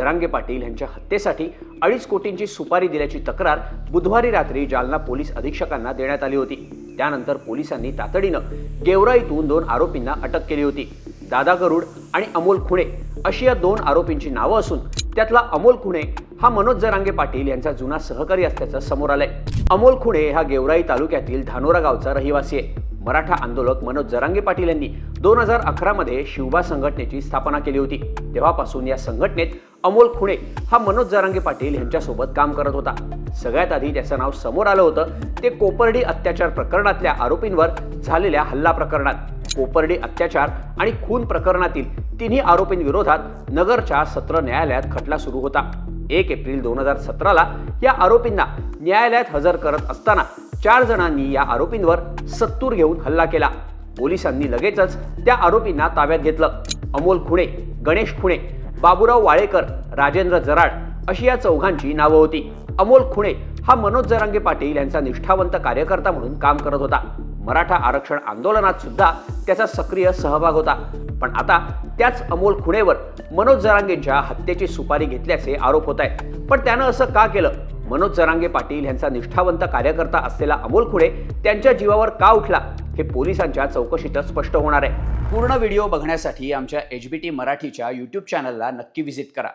जरांगे पाटील यांच्या हत्येसाठी अडीच कोटींची सुपारी दिल्याची तक्रार बुधवारी रात्री जालना पोलीस अधीक्षकांना देण्यात आली होती. त्यानंतर पोलिसांनी तातडीनं गेवराईतून दोन आरोपींना अटक केली होती. दादा गरुड आणि अमोल खुणे अशी या दोन आरोपींची नावं असून त्यातला अमोल खुणे हा मनोज जरांगे पाटील यांचा जुना सहकारी असल्याचं समोर आलंय. अमोल खुणे हा गेवराई तालुक्यातील धानोरा गावचा रहिवासी आहे. मराठा आंदोलक मनोज जरांगे पाटील यांनी दोन हजार अकरामध्ये शिवबा संघटनेची स्थापना केली होती. तेव्हापासून या संघटनेत अमोल खुणे हा मनोज जरांगे पाटील यांच्यासोबत काम करत होता. सगळ्यात आधी त्याचं नाव समोर आलं होतं. ते कोपर्डी अत्याचार प्रकरणातल्या आरोपींवर झालेल्या हल्ला प्रकरणात. कोपर्डी अत्याचार आणि खून प्रकरणातील तिन्ही आरोपींविरोधात नगरच्या सत्र न्यायालयात खटला सुरू होता. एक एप्रिल दोन हजार सतराला या आरोपींना न्यायालयात हजर करत असताना चार जणांनी या आरोपींवर सत्तूर घेऊन हल्ला केला. पोलिसांनी लगेचच त्या आरोपींना ताब्यात घेतलं. अमोल खुणे गणेश खुणे बाबूराव वाळेकर राजेंद्र जराड अशी या चौघांची नावं होती. अमोल खुणे हा मनोज जरांगे पाटील यांचा निष्ठावंत कार्यकर्ता म्हणून काम करत होता. मराठा आरक्षण आंदोलनात सुद्धा त्याचा सक्रिय सहभाग होता. पण आता त्याच अमोल खुणेवर मनोज जरांगेंच्या हत्येची सुपारी घेतल्याचे आरोप होत आहेत. पण त्यानं असं का केलं? मनोज जरांगे पाटील यांचा निष्ठावंत कार्यकर्ता असलेला अमोल खुडे त्यांच्या जीवावर का उठला हे पोलिसांच्या चौकशीतच स्पष्ट होणार आहे. पूर्ण व्हिडिओ बघण्यासाठी आमच्या एच बी टी मराठीच्या यूट्यूब चॅनलला नक्की व्हिजिट करा.